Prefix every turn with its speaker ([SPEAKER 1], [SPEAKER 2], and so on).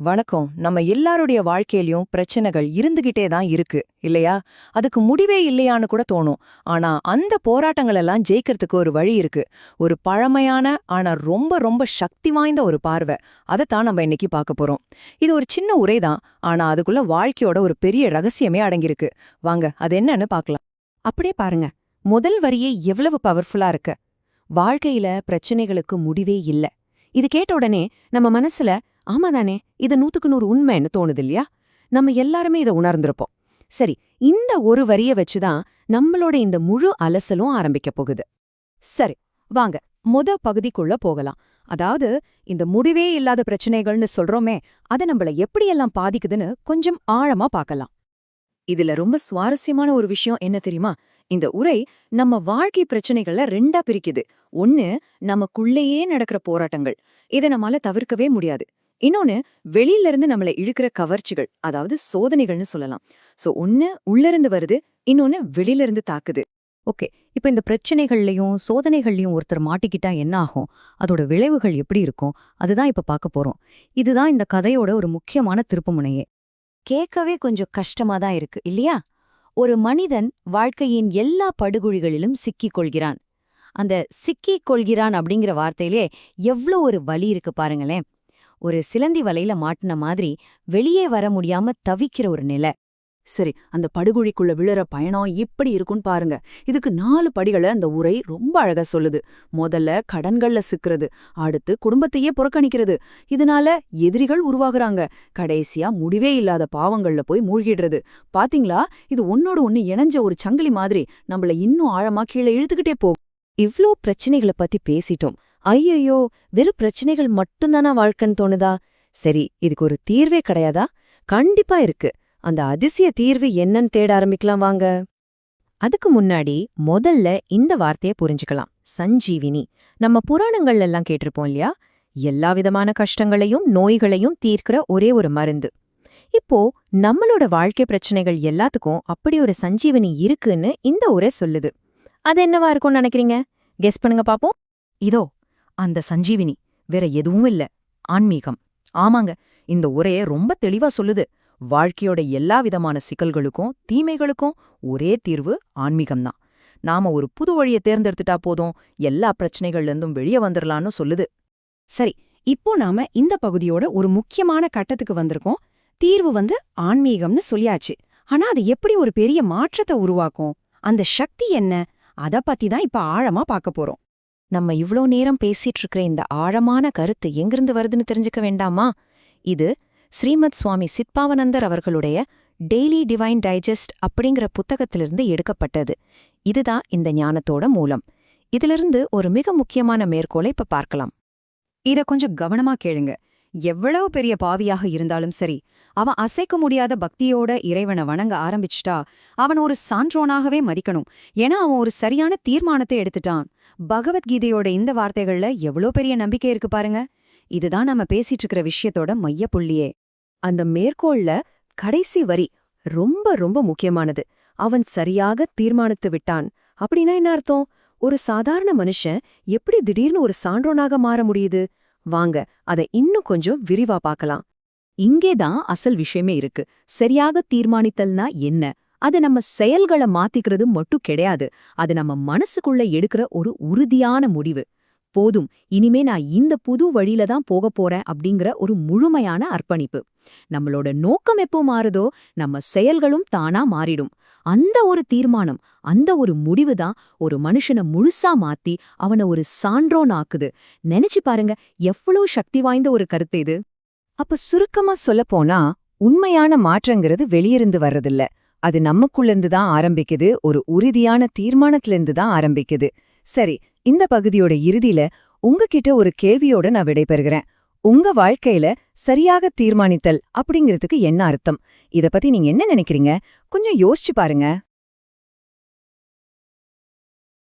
[SPEAKER 1] வணக்கம். நம்ம எல்லாருடைய வாழ்க்கையிலயும் பிரச்சனைகள் இருந்துகிட்டே தான் இருக்கு இல்லையா? அதுக்கு முடிவே இல்லையான்னு கூட தோணும். ஆனா அந்த போராட்டங்கள் எல்லாம் ஜெயிக்கிறதுக்கு ஒரு வழி இருக்கு. ஒரு பழமையான ஆனா ரொம்ப ரொம்ப சக்தி வாய்ந்த ஒரு பார்வை. அதைத்தான் நம்ம இன்னைக்கு பார்க்க போறோம். இது ஒரு சின்ன உரைதான் ஆனா அதுக்குள்ள வாழ்க்கையோட ஒரு பெரிய ரகசியமே அடங்கியிருக்கு. வாங்க அது என்னன்னு பார்க்கலாம்.
[SPEAKER 2] அப்படியே பாருங்க. முதல் வரியே எவ்வளவு பவர்ஃபுல்லா இருக்கு. வாழ்க்கையில பிரச்சனைகளுக்கு முடிவே இல்ல. இது கேட்ட உடனே நம்ம மனசுல ஆமாதானே இது நூத்துக்கு நூறு உண்மைன்னு தோணுது இல்லையா? நம்ம எல்லாருமே இதை உணர்ந்திருப்போம். சரி இந்த ஒரு வரிய வச்சுதான் நம்மளோட இந்த முழு அலசலும் ஆரம்பிக்க போகுது.
[SPEAKER 3] சரி வாங்க முத பகுதிக்குள்ள போகலாம். அதாவது இந்த முடிவே இல்லாத பிரச்சனைகள்னு சொல்றோமே அது நம்மள எப்படியெல்லாம் பாதிக்குதுன்னு கொஞ்சம் ஆழமா பார்க்கலாம்.
[SPEAKER 1] இதுல ரொம்ப சுவாரஸ்யமான ஒரு விஷயம் என்ன தெரியுமா? இந்த உரை நம்ம வாழ்க்கை பிரச்சனைகள ரெண்டா பிரிக்குது. ஒன்னு நமக்குள்ளேயே நடக்கிற போராட்டங்கள். இதை நம்மால தவிர்க்கவே முடியாது. இன்னொன்னு வெளியில இருந்து நம்மள இழுக்கிற கவர்ச்சிகள் அதாவது சோதனைகள்னு சொல்லலாம். சோ ஒன்னு உள்ள இருந்து வருது இன்னொன்னு வெளியில இருந்து தாக்குது.
[SPEAKER 3] ஓகே. இப்ப இந்த பிரச்சனைகள்லயும் சோதனைகள்லயும் ஒருத்தர் மாட்டிக்கிட்டா என்ன ஆகும்? அதோட விளைவுகள் எப்படி இருக்கும்? அதுதான் இப்ப பார்க்க போறோம். இதுதான் இந்த கதையோட ஒரு முக்கியமான திருப்புமுனையே.
[SPEAKER 2] கேட்கவே கொஞ்சம் கஷ்டமா தான் இருக்கு இல்லையா? ஒரு மனிதன் வாழ்க்கையின் எல்லா படுகுழிகளிலும் சிக்கிக் கொள்கிறான் அந்த சிக்கிக் கொள்கிறான் அப்படிங்கிற வார்த்தையிலே எவ்ளோ ஒரு வலி இருக்கு பாருங்களேன். ஒரு சிலந்தி வலையில மாட்டின மாதிரி வெளியே வர முடியாம தவிக்கிற ஒரு நிலை.
[SPEAKER 4] சரி அந்த படுகுழிக்குள்ள விழுற பயணம் எப்படி இருக்குன்னு பாருங்க. இதுக்கு நாலு படிகளை அந்த உரை ரொம்ப அழகா சொல்லுது. முதல்ல கடன்கள்ல சிக்கிறது அடுத்து குடும்பத்தையே புறக்கணிக்கிறது. இதனால எதிரிகள் உருவாகுறாங்க. கடைசியா முடிவே இல்லாத பாவங்கள்ல போய் மூழ்கிடுறது. பாத்தீங்களா? இது ஒன்னோட ஒன்னு இணைஞ்ச ஒரு சங்கிலி மாதிரி நம்மள இன்னும் ஆழமா கீழே இழுத்துக்கிட்டே போகும்.
[SPEAKER 2] இவ்ளோ பிரச்சனைகளை பத்தி பேசிட்டோம். ஐயையோ வெறும் பிரச்சனைகள் மட்டும்தானா வாழ்க்கைன்னு தோணுதா? சரி இதுக்கு ஒரு தீர்வே கிடையாதா? கண்டிப்பா இருக்கு. அந்த அதிசய தீர்வு என்னன்னு தேட ஆரம்பிக்கலாம் வாங்க. அதுக்கு முன்னாடி முதல்ல இந்த வார்த்தைய புரிஞ்சுக்கலாம். சஞ்சீவினி. நம்ம புராணங்கள் எல்லாம் கேட்டிருப்போம் இல்லையா? எல்லா விதமான கஷ்டங்களையும் நோய்களையும் தீர்க்கிற ஒரே ஒரு மருந்து. இப்போ நம்மளோட வாழ்க்கை பிரச்சனைகள் எல்லாத்துக்கும் அப்படி ஒரு சஞ்சீவினி இருக்குன்னு இந்த உரை சொல்லுது. அது என்னவா இருக்கும்னு நினைக்கிறீங்க? கெஸ் பண்ணுங்க பாப்போம்.
[SPEAKER 1] இதோ அந்த சஞ்சீவினி வேற எதுவும் இல்ல. ஆன்மீகம். ஆமாங்க இந்த உரைய ரொம்ப தெளிவா சொல்லுது. வாழ்க்கையோட எல்லா விதமான சிக்கல்களுக்கும் தீமைகளுக்கும் ஒரே தீர்வு ஆன்மீகம்தான் நாம ஒரு புது வழியை தேர்ந்தெடுத்துட்டா போதும் எல்லா பிரச்சனைகள்ல இருந்தும் வெளியே வந்துடலான்னு சொல்லுது.
[SPEAKER 2] சரி இப்போ நாம இந்த பகுதியோட ஒரு முக்கியமான கட்டத்துக்கு வந்திருக்கோம். தீர்வு வந்து ஆன்மீகம்னு சொல்லியாச்சு. ஆனா அது எப்படி ஒரு பெரிய மாற்றத்தை உருவாக்கும்? அந்த சக்தி என்ன? அத பத்தி தான் இப்ப ஆழமா பார்க்க போறோம். நம்ம இவ்ளோ நேரம் பேசிட்டு இருக்கிற இந்த ஆழமான கருத்து எங்கிருந்து வருதுன்னு தெரிஞ்சுக்க வேண்டாமா? இது ஸ்ரீமத் சுவாமி சித்பாவனந்தர் அவர்களுடைய டெய்லி டிவைன் டைஜஸ்ட் அப்படிங்கிற புத்தகத்திலிருந்து எடுக்கப்பட்டது. இதுதான் இந்த ஞானத்தோட மூலம். இதிலிருந்து ஒரு மிக முக்கியமான மேற்கோளை இப்ப பார்க்கலாம்.
[SPEAKER 3] இத கொஞ்சம் கவனமா கேளுங்க. எவ்வளவு பெரிய பாவியாக இருந்தாலும் சரி அவன் அசைக்க முடியாத பக்தியோட இறைவனை வணங்க ஆரம்பிச்சிட்டா அவன் ஒரு சான்றோனாகவே மதிக்கணும். ஏன்னா அவன் ஒரு சரியான தீர்மானத்தை எடுத்துட்டான். பகவத்கீதையோட இந்த வார்த்தைகள்ல எவ்வளோ பெரிய நம்பிக்கை இருக்கு பாருங்க. இதுதான் நம்ம பேசிட்டு இருக்கிற விஷயத்தோட மையப்புள்ளியே.
[SPEAKER 2] அந்த மேற்கோள்ல கடைசி வரி ரொம்ப ரொம்ப முக்கியமானது. அவன் சரியாக தீர்மானித்து விட்டான். அப்படின்னா என்ன அர்த்தம்? ஒரு சாதாரண மனுஷன் எப்படி திடீர்னு ஒரு சான்றோனாக மாற முடியுது? வாங்க அதை இன்னும் கொஞ்சம் விரிவா பார்க்கலாம். இங்கேதான் அசல் விஷயமே இருக்கு. சரியாக தீர்மானித்தல்னா என்ன? அது நம்ம செயல்களை மாத்திக்கிறது மட்டும் கிடையாது. அது நம்ம மனசுக்குள்ள எடுக்கிற ஒரு உறுதியான முடிவு. போதும் இனிமே நான் இந்த புது வழியில தான் போக போறேன் அப்படிங்கிற ஒரு முழுமையான அர்ப்பணிப்பு. நம்மளோட நோக்கம் எப்போ மாறுதோ நம்ம செயல்களும் தானா மாறிடும். அந்த ஒரு தீர்மானம் அந்த ஒரு முடிவு தான் ஒரு மனுஷனை முழுசா மாத்தி அவனை ஒரு சான்றோன் ஆக்குது. நினைச்சு பாருங்க எவ்வளவு சக்தி வாய்ந்த ஒரு கருத்து இது. அப்ப சுருக்கமா சொல்லப்போனா உண்மையான மாற்றங்கிறது வெளியிருந்து வர்றதில்ல. அது நமக்குள்ளேருந்து தான் ஆரம்பிக்குது ஒரு உறுதியான தீர்மானத்திலிருந்து தான் ஆரம்பிக்குது. சரி இந்த பகுதியோட இறுதியில உங்ககிட்ட ஒரு கேள்வியோட நான் விடைபெறுகிறேன். உங்க வாழ்க்கையில சரியாக தீர்மானித்தல் அப்படிங்கிறதுக்கு என்ன அர்த்தம்? இத பத்தி நீங்க என்ன நினைக்கிறீங்க? கொஞ்சம் யோசிச்சு பாருங்க.